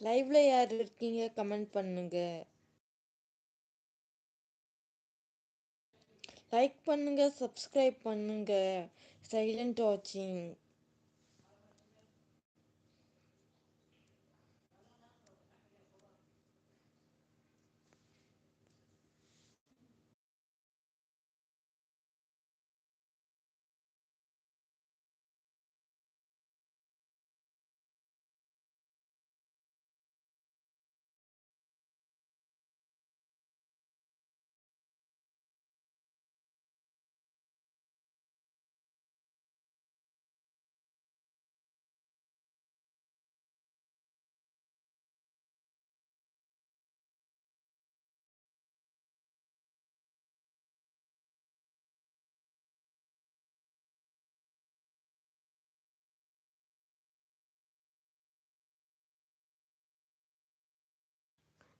லைவ்ல யார் இருக்கீங்க? கமெண்ட் பண்ணுங்க. லைக் பண்ணுங்க சப்ஸ்கிரைப் பண்ணுங்க. சைலண்ட் வாட்சிங்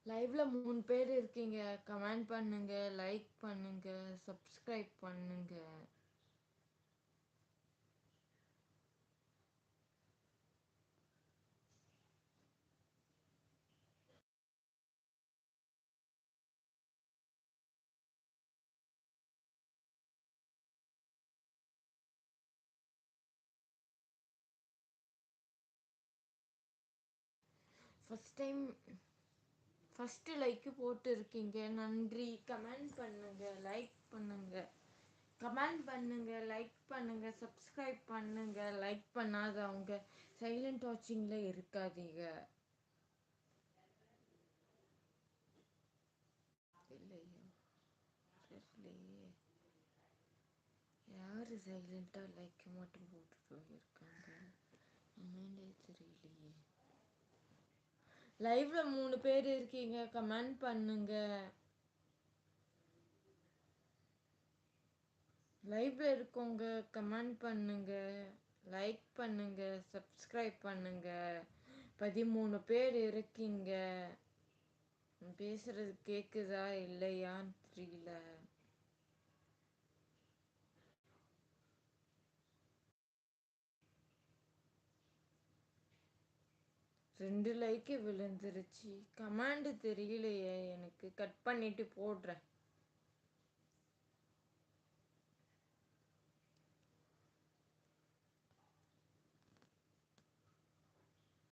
லைவ்ல மூணு பேர் இருக்கீங்க. கமெண்ட் பண்ணுங்க லைக் பண்ணுங்க சப்ஸ்கிரைப் பண்ணுங்க. ஃபர்ஸ்ட் டைம் ஃபஸ்ட்டு லைக்கு போட்டுருக்கீங்க. நன்றி. கமெண்ட் பண்ணுங்கள் லைக் பண்ணுங்கள் கமெண்ட் பண்ணுங்கள் லைக் பண்ணுங்கள் சப்ஸ்கிரைப் பண்ணுங்கள் லைக் பண்ணாதவங்க சைலண்ட் வாட்சிங்கில் இருக்காதீங்க. இல்லையா. தெரியலையே. யார் சைலண்ட்டாக லைக் மட்டும் போட்டுட்டு இருக்காங்க என்னன்னே தெரியலையே. லைவ்ல மூணு பேர் இருக்கீங்க. கமெண்ட் பண்ணுங்க. லைவ்ல இருக்கவங்க கமெண்ட் பண்ணுங்க. லைக் பண்ணுங்க. சப்ஸ்கிரைப் பண்ணுங்க. பதிமூணு பேர் இருக்கீங்க. பேசுறது கேக்குதா இல்லையான்னு தெரியல. ரெண்டு லைக்கு விழுந்துருச்சு. கமாண்டு தெரியலையே எனக்கு கட் பண்ணிட்டு போடுறேன்.